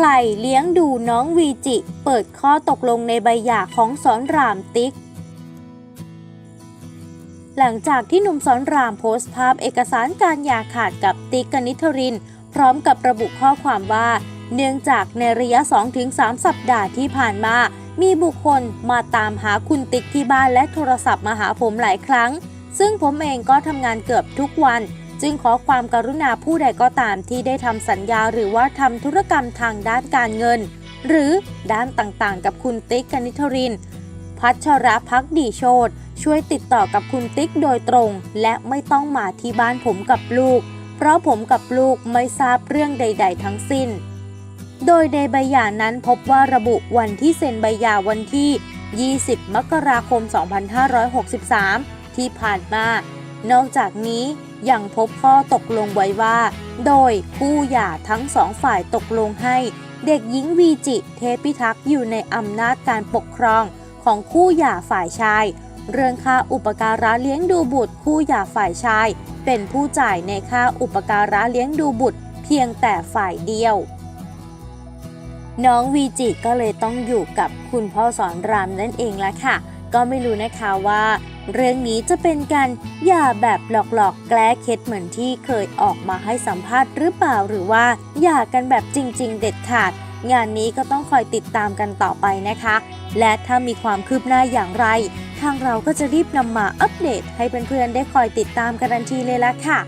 ใครเลี้ยงดูน้องวีจิ เปิดข้อตกลงในใบหย่าของสอนรามติ๊ก หลังจากที่หนุ่มสอนรามโพสต์ภาพเอกสารการหย่าขาดกับติ๊กกนิษฐริน พร้อมกับระบุข้อความว่า เนื่องจากในระยะ 2-3 สัปดาห์ที่ผ่านมา มีบุคคลมาตามหาคุณติ๊กที่บ้านและโทรศัพท์มาหาผมหลายครั้ง ซึ่งผมเองก็ทำงานเกือบทุกวัน จึงขอความกรุณาผู้ใดก็ตามที่ได้ทำสัญญาหรือว่าทำธุรกรรมทางด้านการเงิน หรือด้านต่างๆ กับคุณติ๊กกนิษฐริน พัชรพักดีโชตช่วยติดต่อกับคุณติ๊กโดยตรง และไม่ต้องมาที่บ้านผมกับลูก เพราะผมกับลูกไม่ทราบเรื่องใด ๆ ทั้งสิ้น โดยในใบหย่านั้นพบว่าระบุวันที่เซ็นใบหย่าวันที่ 20 มกราคม 2563 ที่ผ่านมา นอกจากนี้ ยังพบข้อตกลงไว้ว่า โดยคู่หย่าทั้งสองฝ่ายตกลงให้ เด็กหญิงวีจิเทพิทักษ์อยู่ในอำนาจการปกครองของคู่หย่าฝ่ายชาย เรื่องค่าอุปการะเลี้ยงดูบุตรคู่หย่าฝ่ายชาย เป็นผู้จ่ายในค่าอุปการะเลี้ยงดูบุตร เพียงแต่ฝ่ายเดียว น้องวีจิก็เลยต้องอยู่กับคุณพ่อสอนรามนั่นเองละค่ะ ก็ไม่รู้นะคะว่า เรื่องนี้จะเป็นการหย่าแบบหลอกๆ แกล้เคล็ดเหมือนที่เคยออกมาให้สัมภาษณ์หรือเปล่าหรือว่าหย่ากันแบบจริง ๆ เด็ดขาด งานนี้ก็ต้องคอยติดตามกันต่อไปนะคะ และถ้ามีความคืบหน้าอย่างไร ทางเราก็จะรีบนำมาอัปเดตให้เพื่อนๆได้คอยติดตามกันทันทีเลยละค่ะ